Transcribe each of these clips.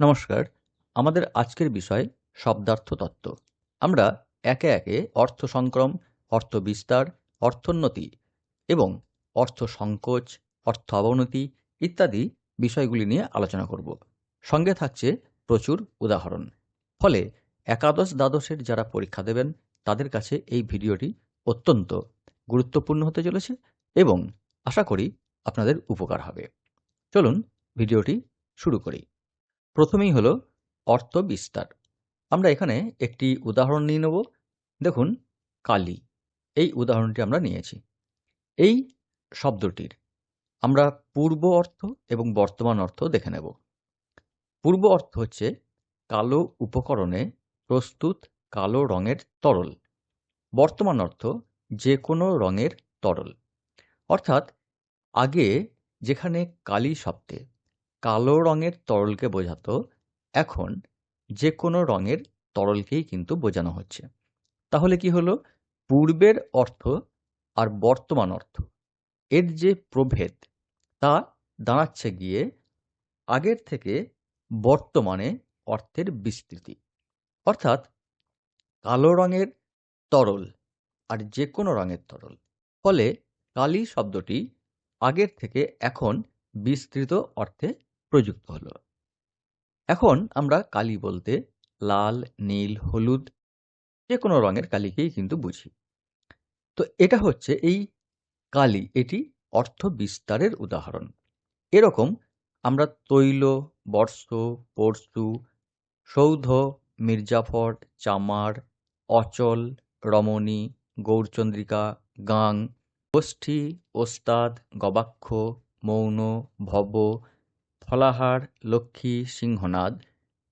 নমস্কার। আমাদের আজকের বিষয় শব্দার্থ তত্ত্ব আমরা একে একে অর্থ সংক্রম, অর্থ বিস্তার অর্থোন্নতি এবং অর্থ সংকোচ, অর্থ অবনতি ইত্যাদি বিষয়গুলি নিয়ে আলোচনা করব। সঙ্গে থাকছে প্রচুর উদাহরণ। ফলে একাদশ দ্বাদশের যারা পরীক্ষা দেবেন, তাদের কাছে এই ভিডিওটি অত্যন্ত গুরুত্বপূর্ণ হতে চলেছে এবং আশা করি আপনাদের উপকার হবে। চলুন ভিডিওটি শুরু করি। প্রথমেই হলো অর্থ বিস্তার। আমরা এখানে একটি উদাহরণ নিয়ে নেব। দেখুন, কালী। এই উদাহরণটি আমরা নিয়েছি। এই শব্দটির আমরা পূর্ব অর্থ এবং বর্তমান অর্থ দেখে নেব। পূর্ব অর্থ হচ্ছে কালো উপকরণে প্রস্তুত কালো রঙের তরল। বর্তমান অর্থ যে কোনো রঙের তরল। অর্থাৎ আগে যেখানে কালী শব্দে কালো রঙের তরলকে বোঝাতো, এখন যে কোনো রঙের তরলকেই কিন্তু বোঝানো হচ্ছে। তাহলে কি হলো? পূর্বের অর্থ আর বর্তমান অর্থ। এর যে প্রভেদ, তা দাঁড়াচ্ছে গিয়ে আগের থেকে বর্তমানে অর্থের বিস্তৃতি। অর্থাৎ কালো রঙের তরল আর যে কোনো রঙের তরল। ফলে কালি শব্দটি আগের থেকে এখন বিস্তৃত অর্থে প্রযুক্ত হলো। এখন আমরা কালি বলতে লাল, নীল, হলুদ যে কোনো রঙের কালিকেই কিন্তু বুঝি। তো এটা হচ্ছে এই কালি, এটি অর্থ বিস্তারের উদাহরণ। এরকম আমরা তৈল, বর্ষ, পরশু, সৌধ, মির্জাফর, চামার, অচল, রমণী, গৌরচন্দ্রিকা, গাং, গোষ্ঠী, ওস্তাদ, গবাক্ষ, মৌন, ভব ফলাহার, লক্ষ্মী, সিংহনাদ,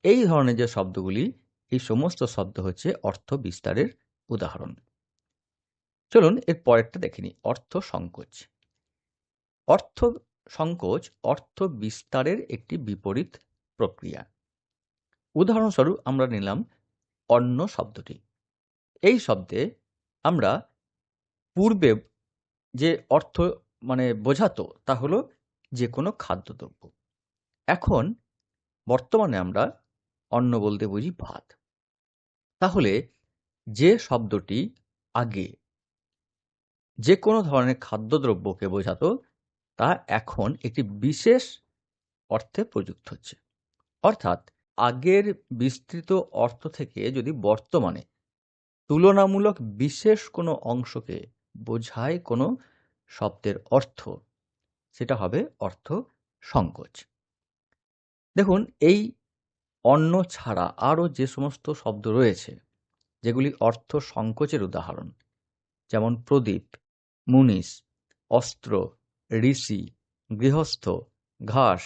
এই ধরনের যে শব্দগুলি, এই সমস্ত শব্দ হচ্ছে অর্থ বিস্তারের উদাহরণ। চলুন এর পরেরটা দেখিনি অর্থ সংকোচ। অর্থ সংকোচ, অর্থ বিস্তারের একটি বিপরীত প্রক্রিয়া। উদাহরণস্বরূপ আমরা নিলাম অন্য শব্দটি। এই শব্দে আমরা পূর্বে যে অর্থ মানে বোঝাতো, তা হলো যে কোনো খাদ্যদ্রব্য। এখন বর্তমানে আমরা অন্ন বলতে বুঝি ভাত। তাহলে যে শব্দটি আগে যে কোনো ধরনের খাদ্যদ্রব্যকে বোঝাতো, তা এখন একটি বিশেষ অর্থে প্রযুক্ত হচ্ছে। অর্থাৎ আগের বিস্তৃত অর্থ থেকে যদি বর্তমানে তুলনামূলক বিশেষ কোনো অংশকে বোঝায় কোনো শব্দের অর্থ, সেটা হবে অর্থ সংকোচ দেখুন, এই অন্য ছাড়া আরও যে সমস্ত শব্দ রয়েছে, যেগুলি অর্থ সংকোচের উদাহরণ, যেমন প্রদীপ মুনিশ অস্ত্র, ঋষি, গৃহস্থ, ঘাস,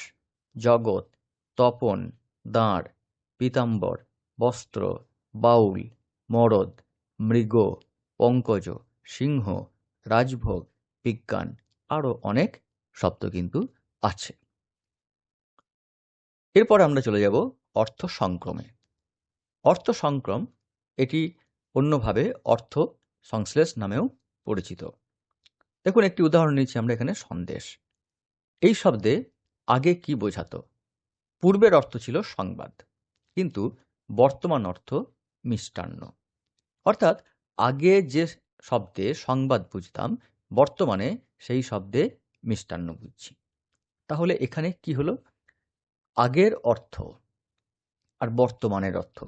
জগৎ, তপন, দাঁড়, পীতাম্বর, বস্ত্র, বাউল, মরদ, মৃগ, পঙ্কজ, সিংহ, রাজভোগ, বিজ্ঞান, আরও অনেক শব্দ কিন্তু আছে। এরপর আমরা চলে যাব অর্থ সংক্রমে অর্থ সংক্রম এটি অন্যভাবে অর্থ সংশ্লেষ নামেও পরিচিত। দেখুন, একটি উদাহরণ নিচ্ছি আমরা এখানে, সন্দেশ। এই শব্দে আগে কি বোঝাতো? পূর্বের অর্থ ছিল সংবাদ, কিন্তু বর্তমান অর্থ মিষ্টান্ন। অর্থাৎ আগে যে শব্দে সংবাদ বুঝতাম, বর্তমানে সেই শব্দে মিষ্টান্ন বুঝছি। তাহলে এখানে কি হলো? আগের অর্থ আর বর্তমানের অর্থ।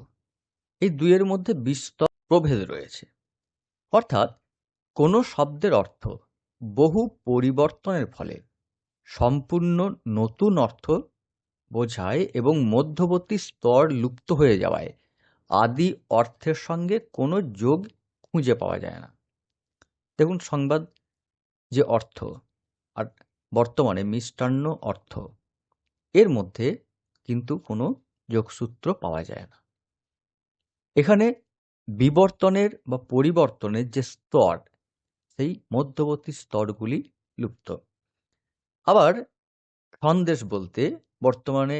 এই দুইয়ের মধ্যে বিস্তর প্রভেদ রয়েছে। অর্থাৎ কোনো শব্দের অর্থ বহু পরিবর্তনের ফলে সম্পূর্ণ নতুন অর্থ বোঝায় এবং মধ্যবর্তী স্তর লুপ্ত হয়ে যাওয়ায় আদি অর্থের সঙ্গে কোনো যোগ খুঁজে পাওয়া যায় না। দেখুন সংবাদ যে অর্থ আর বর্তমানে মিষ্টান্ন অর্থ এর মধ্যে কিন্তু কোনো যোগসূত্র পাওয়া যায় না। এখানে বিবর্তনের বা পরিবর্তনের যে স্তর, সেই মধ্যবর্তী স্তরগুলি লুপ্ত। আবার সন্দেশ বলতে বর্তমানে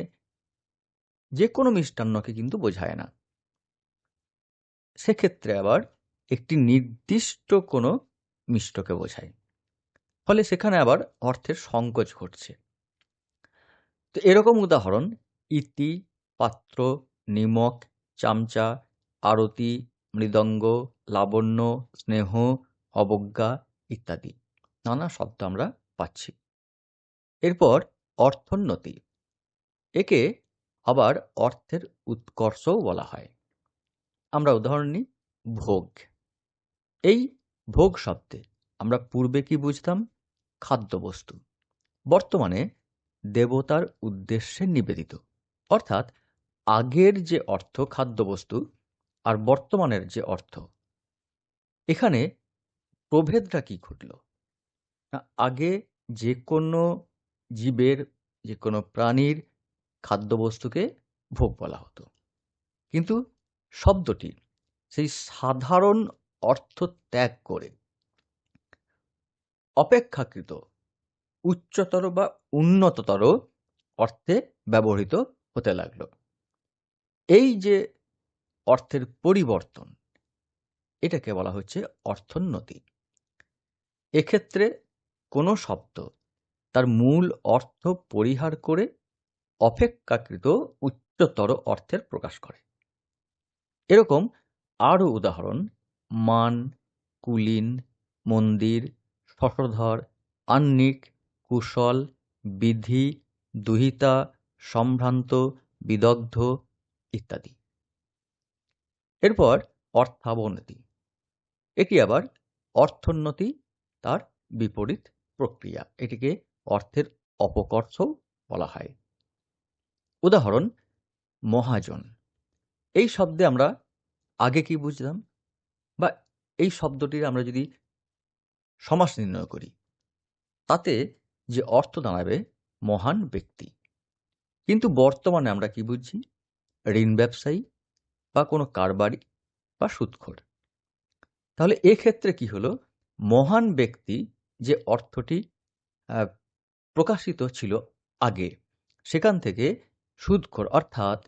যে কোনো মিষ্টান্নকে কিন্তু বোঝায় না। সেক্ষেত্রে আবার একটি নির্দিষ্ট কোনো মিষ্টকে বোঝায়। ফলে সেখানে আবার অর্থের সংকোচ ঘটছে। তো এরকম উদাহরণ, ইতি, পাত্র, নিমক, চামচা, আরতি, মৃদঙ্গ, লাবণ্য, স্নেহ, অবজ্ঞা ইত্যাদি। নানা শব্দ আমরা পাচ্ছি। এরপর অর্থোন্নতি। একে আবার অর্থের উৎকর্ষও বলা হয়। আমরা উদাহরণ নিই, ভোগ। এই ভোগ শব্দে আমরা পূর্বে কি বুঝতাম? খাদ্যবস্তু। বর্তমানে দেবতার উদ্দেশ্যে নিবেদিত। অর্থাৎ আগের যে অর্থ খাদ্যবস্তু আর বর্তমানের যে অর্থ। এখানে প্রভেদটা কি ঘটল? আগে যে কোনো জীবের, যে কোনো প্রাণীর খাদ্যবস্তুকে ভোগ বলা হতো। কিন্তু শব্দটি, সেই সাধারণ অর্থ ত্যাগ করে অপেক্ষাকৃত উচ্চতর বা উন্নততর অর্থে ব্যবহৃত হতে লাগল। এই যে অর্থের পরিবর্তন, এটাকে বলা হচ্ছে অর্থোন্নতি। এক্ষেত্রে কোনো শব্দ তার মূল অর্থ পরিহার করে অপেক্ষাকৃত উচ্চতর অর্থের প্রকাশ করে। এরকম আরও উদাহরণ, মান, কুলীন, মন্দির, শশধর, আহ্নিক কুশল, বিধি, দুহিতা, সম্ভ্রান্ত, বিদগ্ধ ইত্যাদি। এরপর অর্থাবনতি। এটি আবার অর্থোন্নতি, তার বিপরীত প্রক্রিয়া। এটিকে অর্থের অপকর্ষ বলা হয়। উদাহরণ, মহাজন। এই শব্দে আমরা আগে কি বুঝলাম? বা এই শব্দটির আমরা যদি সমাস নির্ণয় করি, তাতে যে অর্থ দাঁড়াবে মহান ব্যক্তি। কিন্তু বর্তমানে আমরা কি বুঝছি? ঋণ ব্যবসায়ী বা কোনো কারবারি বা সুৎখোর তাহলে এক্ষেত্রে কি হলো? মহান ব্যক্তি যে অর্থটি প্রকাশিত ছিল আগে, সেখান থেকে সুদখোর অর্থাৎ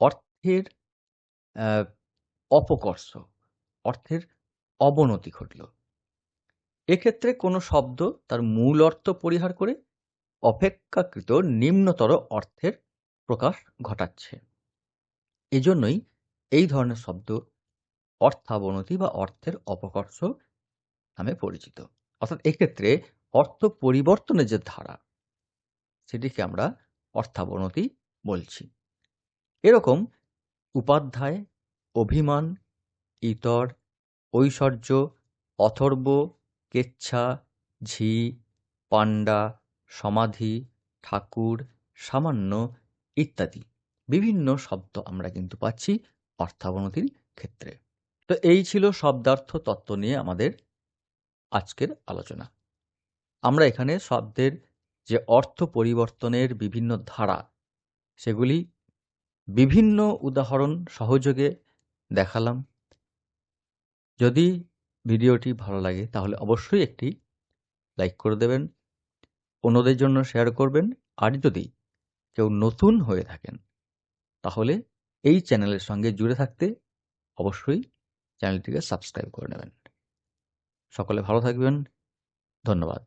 অর্থের অপকর্ষ, অর্থের অবনতি ঘটল। এক্ষেত্রে কোনো শব্দ তার মূল অর্থ পরিহার করে অপেক্ষাকৃত নিম্নতর অর্থের প্রকাশ ঘটাচ্ছে। এজন্যই এই ধরনের শব্দ অর্থাবনতি বা অর্থের অপকর্ষ নামে পরিচিত। অর্থাৎ এক্ষেত্রে অর্থ পরিবর্তনের যে ধারা, সেটিকে আমরা অর্থাবনতি বলছি। এরকম উপাধ্যায়, অভিমান, ইতর, ঐশ্বর্য, অথর্ব কেচ্ছা, ঝি, পাণ্ডা, সমাধি, ঠাকুর, সামান্য ইত্যাদি। বিভিন্ন শব্দ আমরা কিন্তু পাচ্ছি অর্থাবনতির ক্ষেত্রে। তো এই ছিল শব্দার্থ তত্ত্ব নিয়ে আমাদের আজকের আলোচনা। আমরা এখানে শব্দের যে অর্থ পরিবর্তনের বিভিন্ন ধারা, সেগুলি বিভিন্ন উদাহরণ সহযোগে দেখালাম। যদি ভিডিওটি ভালো লাগে, তাহলে অবশ্যই একটি লাইক করে দেবেন, অন্যদের জন্য শেয়ার করবেন, আর যদি কেউ নতুন হয়ে থাকেন, তাহলে এই চ্যানেলের সঙ্গে জুড়ে থাকতে অবশ্যই চ্যানেলটিকে সাবস্ক্রাইব করে নেবেন। সকলে ভালো থাকবেন, ধন্যবাদ।